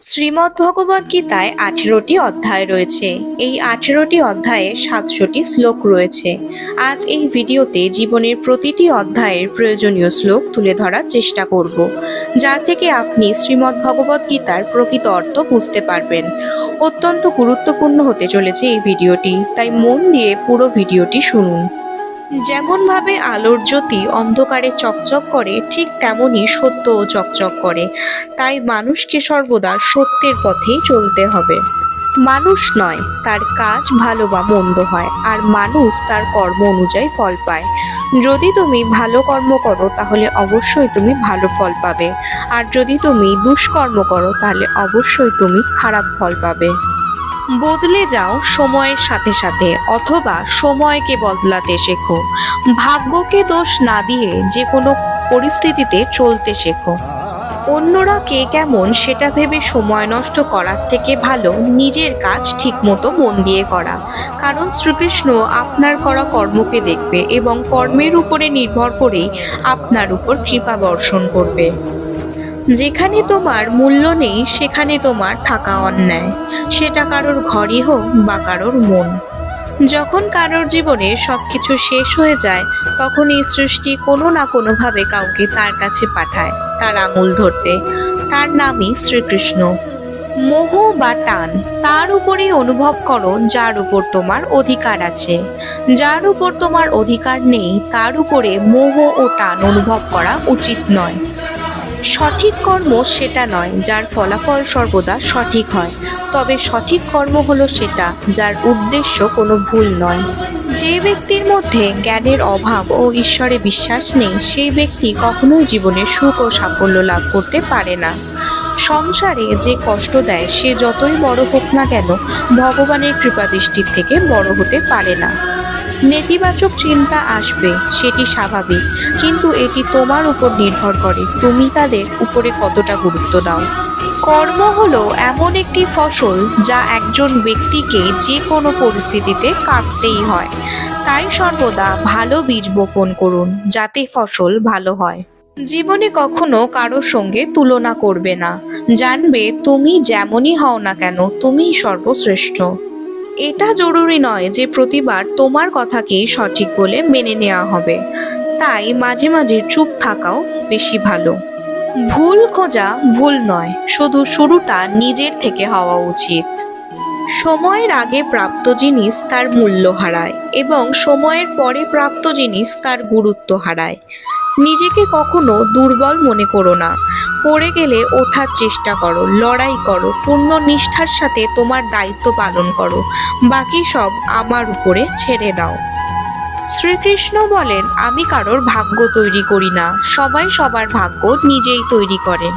শ্রীমদ্ ভগবদ গীতায় আঠেরোটি অধ্যায় রয়েছে। এই আঠেরোটি অধ্যায়ে সাতশোটি শ্লোক রয়েছে। আজ এই ভিডিওতে জীবনের প্রতিটি অধ্যায়ের প্রয়োজনীয় শ্লোক তুলে ধরার চেষ্টা করব, যা থেকে আপনি শ্রীমদ্ ভগবদ গীতার প্রকৃত অর্থ বুঝতে পারবেন। অত্যন্ত গুরুত্বপূর্ণ হতে চলেছে এই ভিডিওটি, তাই মন দিয়ে পুরো ভিডিওটি শুনুন। যেমনভাবে আলোর জ্যোতি অন্ধকারে চকচক করে, ঠিক তেমনই সত্যও চকচক করে। তাই মানুষকে সর্বদা সত্যের পথেই চলতে হবে। মানুষ নয়, তার কাজ ভালো বা মন্দ হয়, আর মানুষ তার কর্ম অনুযায়ী ফল পায়। যদি তুমি ভালো কর্ম করো, তাহলে অবশ্যই তুমি ভালো ফল পাবে। আর যদি তুমি দুষ্কর্ম করো, তাহলে অবশ্যই তুমি খারাপ ফল পাবে। বদলে যাও সময়ের সাথে সাথে, অথবা সময়কে বদলাতে শেখো। ভাগ্যকে দোষ না দিয়ে যে কোনো পরিস্থিতিতে চলতে শেখো। অন্যরা কে কেমন সেটা ভেবে সময় নষ্ট করার থেকে ভালো নিজের কাজ ঠিকমতো মন দিয়ে করা। কারণ শ্রীকৃষ্ণ আপনার করা কর্মকে দেখবে এবং কর্মের উপরে নির্ভর করেই আপনার উপর কৃপা বর্ষণ করবে। যেখানে তোমার মূল্য নেই, সেখানে তোমার থাকা অন্যায়। সেটা কারোর ঘরই হোক বা কারোর মন। যখন কারোর জীবনে সবকিছু শেষ হয়ে যায়, তখন এই সৃষ্টি কোনো না কোনোভাবে কাউকে তার কাছে পাঠায়, তার আঙুল ধরতে। তার নামই শ্রীকৃষ্ণ। মোহ বা টান, তার উপরেই অনুভব করো যার উপর তোমার অধিকার আছে। যার উপর তোমার অধিকার নেই, তার উপরে মোহ ও টান অনুভব করা উচিত নয়। সঠিক কর্ম সেটা নয়, যার ফলাফল সর্বদা সঠিক হয়। তবে সঠিক কর্ম হলো সেটা, যার উদ্দেশ্য কোনো ভুল নয়। যে ব্যক্তির মধ্যে জ্ঞানের অভাব ও ঈশ্বরে বিশ্বাস নেই, সেই ব্যক্তি কখনোই জীবনে সুখ ও সাফল্য লাভ করতে পারে না। সংসারে যে কষ্ট দেয়, সে যতই বড় হোক না কেন, ভগবানের কৃপাদৃষ্টির থেকে বড় হতে পারে না। নেতিবাচক চিন্তা আসবে, সেটি স্বাভাবিক। কিন্তু এটি তোমার উপর নির্ভর করে, তুমি তাদের উপরে কতটা গুরুত্ব দাও। কর্ম হলো এমন একটি ফসল যা একজন ব্যক্তিকে যে কোনো পরিস্থিতিতে কাটতেই হয়। তাই সর্বদা ভালো বীজ বপন করুন, যাতে ফসল ভালো হয়। জীবনে কখনো কারোর সঙ্গে তুলনা করবে না। জানবে, তুমি যেমনই হও না কেন, তুমিই সর্বশ্রেষ্ঠ। এটা জরুরি নয় যে প্রতিবার তোমার কথাকেই সঠিক বলে মেনে নেওয়া হবে। তাই মাঝে মাঝে চুপ থাকাও বেশি ভালো। ভুল খোঁজা ভুল নয়, শুধু শুরুটা নিজের থেকে হওয়া উচিত। সময়ের আগে প্রাপ্ত জিনিস তার মূল্য হারায় এবং সময়ের পরে প্রাপ্ত জিনিস তার গুরুত্ব হারায়। নিজেকে কখনো দুর্বল মনে করো না পড়ে গেলে ওঠার চেষ্টা করো, লড়াই করো, পূর্ণ নিষ্ঠার সাথে তোমার দায়িত্ব পালন করো। বাকি সব আমার উপরে ছেড়ে দাও। শ্রীকৃষ্ণ বলেন, আমি কারোর ভাগ্য তৈরি করি না। সবাই সবার ভাগ্য নিজেই তৈরি করেন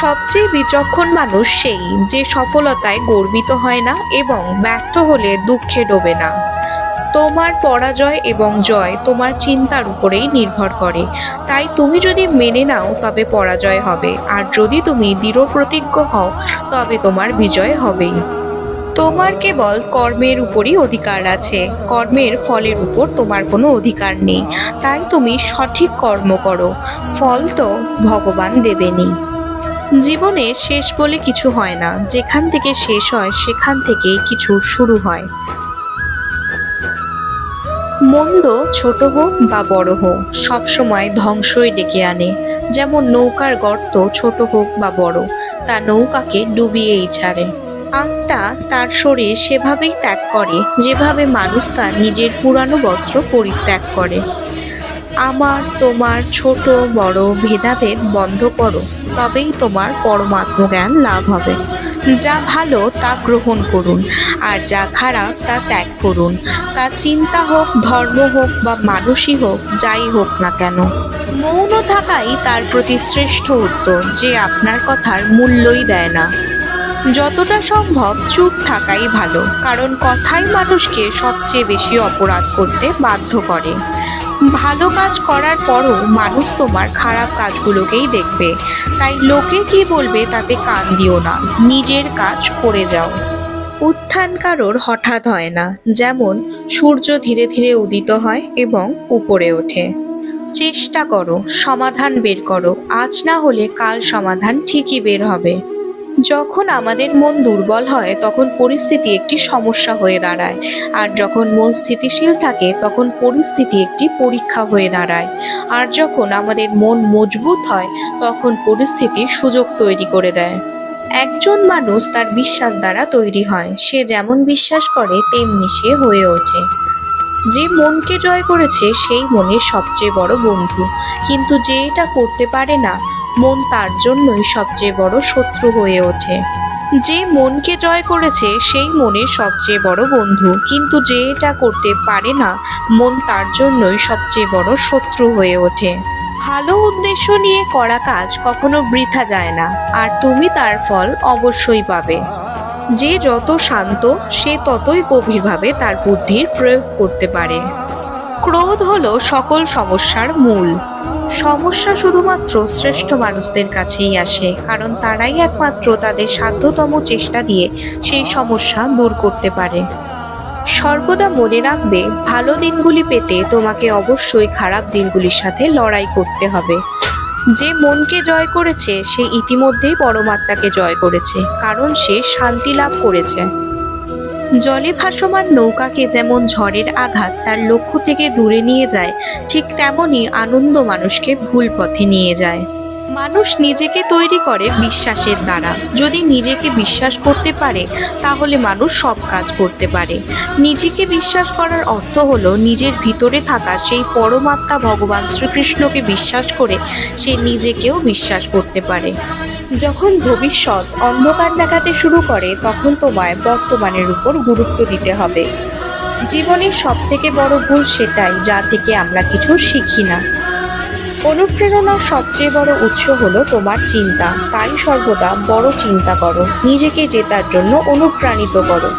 সবচেয়ে বিচক্ষণ মানুষ সেই যে সফলতায় গর্বিত হয় না এবং ব্যর্থ হলে দুঃখে ডোবে না। তোমার পরাজয় এবং জয় তোমার চিন্তার উপরেই নির্ভর করে। তাই তুমি যদি মেনে নাও, তবে পরাজয় হবে। আর যদি তুমি দৃঢ় প্রতিজ্ঞ হও, তবে তোমার বিজয় হবেই। তোমার কেবল কর্মের উপরই অধিকার আছে। কর্মের ফলের উপর তোমার কোনো অধিকার নেই। তাই তুমি সঠিক কর্ম করো। ফল তো ভগবান দেবেনি। জীবনে শেষ বলে কিছু হয় না। যেখান থেকে শেষ হয়, সেখান থেকেই কিছু শুরু হয়। মন্দ ছোট হোক বা বড় হোক সবসময় ধ্বংসই ডেকে আনে। যেমন নৌকার গর্ত ছোট হোক বা বড়, তা নৌকাকে ডুবিয়েই ছাড়ে। আত্মা তার শরীর সেভাবেই ত্যাগ করে, যেভাবে মানুষ তার নিজের পুরানো বস্ত্র পরিত্যাগ করে। আমার, তোমার ছোট, বড় ভেদাভেদ বন্ধ করো, তবেই তোমার পরমাত্ম জ্ঞান লাভ হবে। যা ভালো তা গ্রহণ করুন, আর যা খারাপ তা ত্যাগ করুন। তা চিন্তা হোক, ধর্ম হোক, বা মানুষই হোক, যাই হোক না কেন। মৌন থাকাই তার প্রতি শ্রেষ্ঠ উত্তর, যে আপনার কথার মূল্যই দেয় না। যতটা সম্ভব চুপ থাকাই ভালো, কারণ কথাই মানুষকে সবচেয়ে বেশি অপরাধ করতে বাধ্য করে। ভালো কাজ করার পরও মানুষ তোমার খারাপ কাজগুলোকেই দেখবে। তাই লোকে কি বলবে তাতে কান দিও না। নিজের কাজ করে যাও। উত্থান কারোর হঠাৎ হয় না, যেমন সূর্য ধীরে ধীরে উদিত হয় এবং উপরে ওঠে। চেষ্টা করো, সমাধান বের করো। আজ না হলে কাল সমাধান ঠিকই বের হবে। যখন আমাদের মন দুর্বল হয়, তখন পরিস্থিতি একটি সমস্যা হয়ে দাঁড়ায়। আর যখন মন স্থিতিশীল থাকে, তখন পরিস্থিতি একটি পরীক্ষা হয়ে দাঁড়ায়। আর যখন আমাদের মন মজবুত হয়, তখন পরিস্থিতি সুযোগ তৈরি করে দেয়। একজন মানুষ তার বিশ্বাস দ্বারা তৈরি হয়। সে যেমন বিশ্বাস করে, তেমনি সে হয়ে ওঠে। যে মনকে জয় করেছে, সেই মনের সবচেয়ে বড় বন্ধু। কিন্তু যে এটা করতে পারে না মন তার জন্যই সবচেয়ে বড় শত্রু হয়ে ওঠে। যে মনকে জয় করেছে, সেই মনের সবচেয়ে বড় বন্ধু। কিন্তু যে এটা করতে পারে না, মন তার জন্যই সবচেয়ে বড় শত্রু হয়ে ওঠে। ভালো উদ্দেশ্য নিয়ে করা কাজ কখনো বৃথা যায় না, আর তুমি তার ফল অবশ্যই পাবে। যে যত শান্ত, সে ততই গভীরভাবে তার বুদ্ধির প্রয়োগ করতে পারে। ক্রোধ হলো সকল সমস্যার মূল। সমস্যা শুধুমাত্র শ্রেষ্ঠ মানুষদের কাছেই আসে, কারণ তারাই একমাত্র তাদের সাধ্যতম চেষ্টা দিয়ে সেই সমস্যা দূর করতে পারে। সর্বদা মনে রাখবে, ভালো দিনগুলি পেতে তোমাকে অবশ্যই খারাপ দিনগুলির সাথে লড়াই করতে হবে। যে মনকে জয় করেছে, সে ইতিমধ্যেই পরমাত্মাকে জয় করেছে, কারণ সে শান্তি লাভ করেছে। জলে ভাসমান নৌকাকে যেমন ঝড়ের আঘাত তার লক্ষ্য থেকে দূরে নিয়ে যায়, ঠিক তেমনই আনন্দ মানুষকে ভুল পথে নিয়ে যায়। মানুষ নিজেকে তৈরি করে বিশ্বাসের দ্বারা। যদি নিজেকে বিশ্বাস করতে পারে, তাহলে মানুষ সব কাজ করতে পারে। নিজেকে বিশ্বাস করার অর্থ হলো নিজের ভিতরে থাকা সেই পরমাত্মা ভগবান শ্রীকৃষ্ণকে বিশ্বাস করে সে নিজেকেও বিশ্বাস করতে পারে। যখন ভবিষ্যৎ অন্ধকার দেখাতে শুরু করে, তখন তোমায় বর্তমানের উপর গুরুত্ব দিতে হবে। জীবনের সব থেকে বড় ভুল সেটাই, যা থেকে আমরা কিছু শিখি না। অনুপ্রেরণার সবচেয়ে বড় উৎস হলো তোমার চিন্তা। তাই সর্বদা বড় চিন্তা করো। নিজেকে জেতার জন্য অনুপ্রাণিত করো।